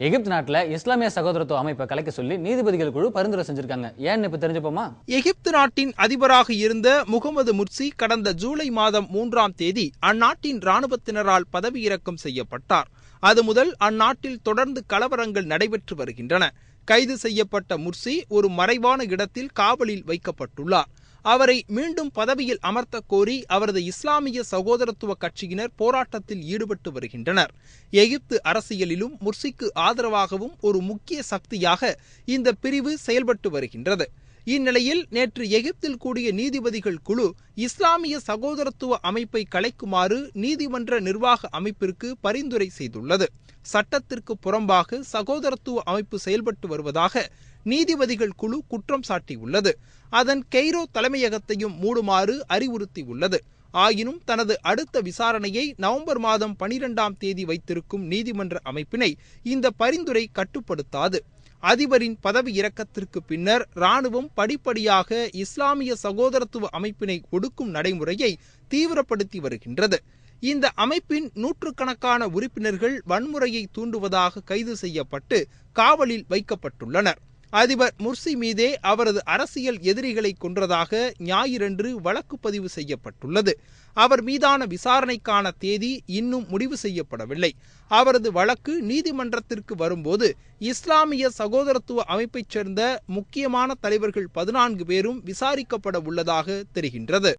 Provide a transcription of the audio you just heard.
எகிப்து நாட்டில் இஸ்லாமிய சகோதரத்துவ அமைப்பை கலைக்க சொல்லி நீதிபதிகள் குழு பரிந்துரை செஞ்சிருக்காங்க. ஏன்னு இப்ப தெரிஞ்சுப்போமா? எகிப்து நாட்டின் அதிபராக இருந்த முகமது முர்சி கடந்த ஜூலை மாதம் மூன்றாம் தேதி அந்நாட்டின் இராணுவத்தினரால் பதவியிறக்கம் செய்யப்பட்டார். அது முதல் அந்நாட்டில் தொடர்ந்து கலவரங்கள் நடைபெற்று வருகின்றன. கைது செய்யப்பட்ட முர்சி ஒரு மறைவான இடத்தில் காவலில் வைக்கப்பட்டுள்ளார். அவரை மீண்டும் பதவியில் அமர்த்த கோரி அவரது இஸ்லாமிய சகோதரத்துவ கட்சியினர் போராட்டத்தில் ஈடுபட்டு வருகின்றனர். எகிப்து அரசியலிலும் முர்சிக்கு ஆதரவாகவும் ஒரு முக்கிய சக்தியாக இந்த பிரிவு செயல்பட்டு வருகின்றது. இந்நிலையில் நேற்று எகிப்தில் கூடிய நீதிபதிகள் குழு இஸ்லாமிய சகோதரத்துவ அமைப்பை கலைக்குமாறு நீதிமன்ற நிர்வாக அமைப்பிற்கு பரிந்துரை செய்துள்ளது. சட்டத்திற்கு புறம்பாக சகோதரத்துவ அமைப்பு செயல்பட்டு வருவதாக நீதிபதிகள் குழு குற்றம் சாட்டியுள்ளது. அதன் கெய்ரோ தலைமையகத்தையும் மூடுமாறு அறிவுறுத்தியுள்ளது. ஆயினும் தனது அடுத்த விசாரணையை நவம்பர் மாதம் பனிரெண்டாம் தேதி வைத்திருக்கும் நீதிமன்ற அமைப்பினை இந்த பரிந்துரை கட்டுப்படுத்தாது. அதிபரின் பதவி இறக்கத்திற்கு பின்னர் ராணுவம் படிப்படியாக இஸ்லாமிய சகோதரத்துவ அமைப்பினை ஒடுக்கும் நடைமுறையை தீவிரப்படுத்தி வருகின்றது. இந்த அமைப்பின் நூற்றுக்கணக்கான உறுப்பினர்கள் வன்முறையை தூண்டுவதாக கைது செய்யப்பட்டு காவலில் வைக்கப்பட்டுள்ளனர். அதிபர் முர்சி மீதே அவரது அரசியல் எதிரிகளை கொன்றதாக ஞாயிறன்று வழக்கு பதிவு செய்யப்பட்டுள்ளது. அவர் மீதான விசாரணைக்கான தேதி இன்னும் முடிவு செய்யப்படவில்லை. அவரது வழக்கு நீதிமன்றத்திற்கு வரும்போது இஸ்லாமிய சகோதரத்துவ அமைப்பைச் சேர்ந்த முக்கியமான தலைவர்கள் பதினான்கு பேரும் விசாரிக்கப்பட உள்ளதாக தெரிகின்றது.